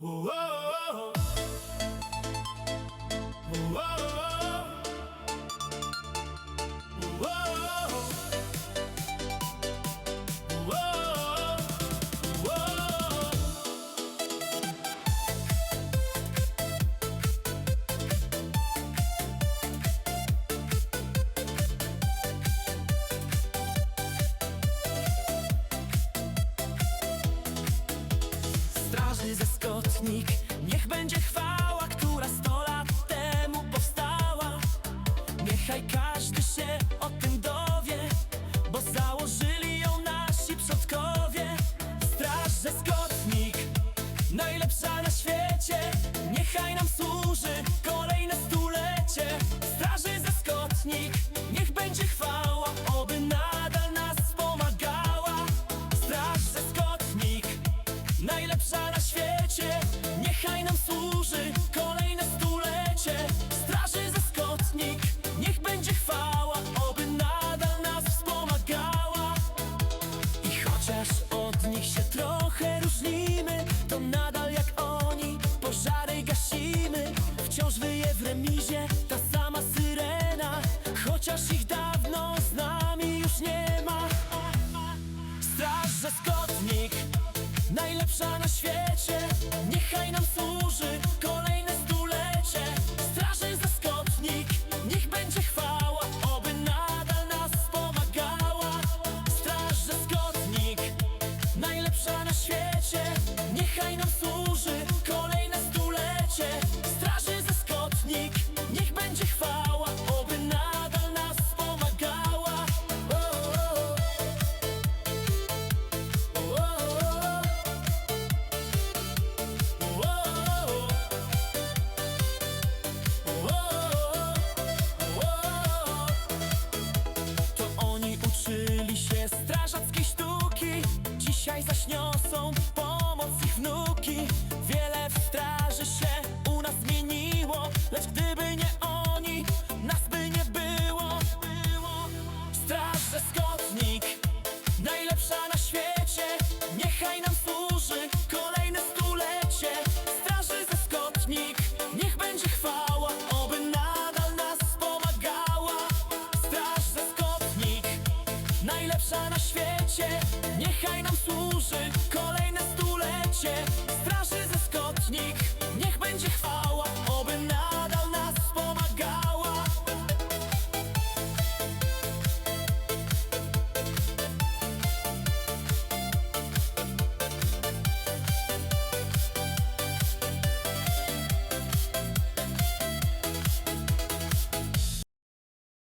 Whoa. straży ze skotnik. Niech będzie chwała, która sto lat temu powstała. Niechaj każdy się będzie chwała Oby nadal nas wspomagała. I chociaż od nich się trochę różnimy To nadal jak oni pożary gasimy. Wciąż wyje w remizie ta sama syrena Chociaż ich dawno z nami już nie ma. Straż Skotnik Najlepsza na świecie. najlepsza na świecie. Niechaj nam służy kolejne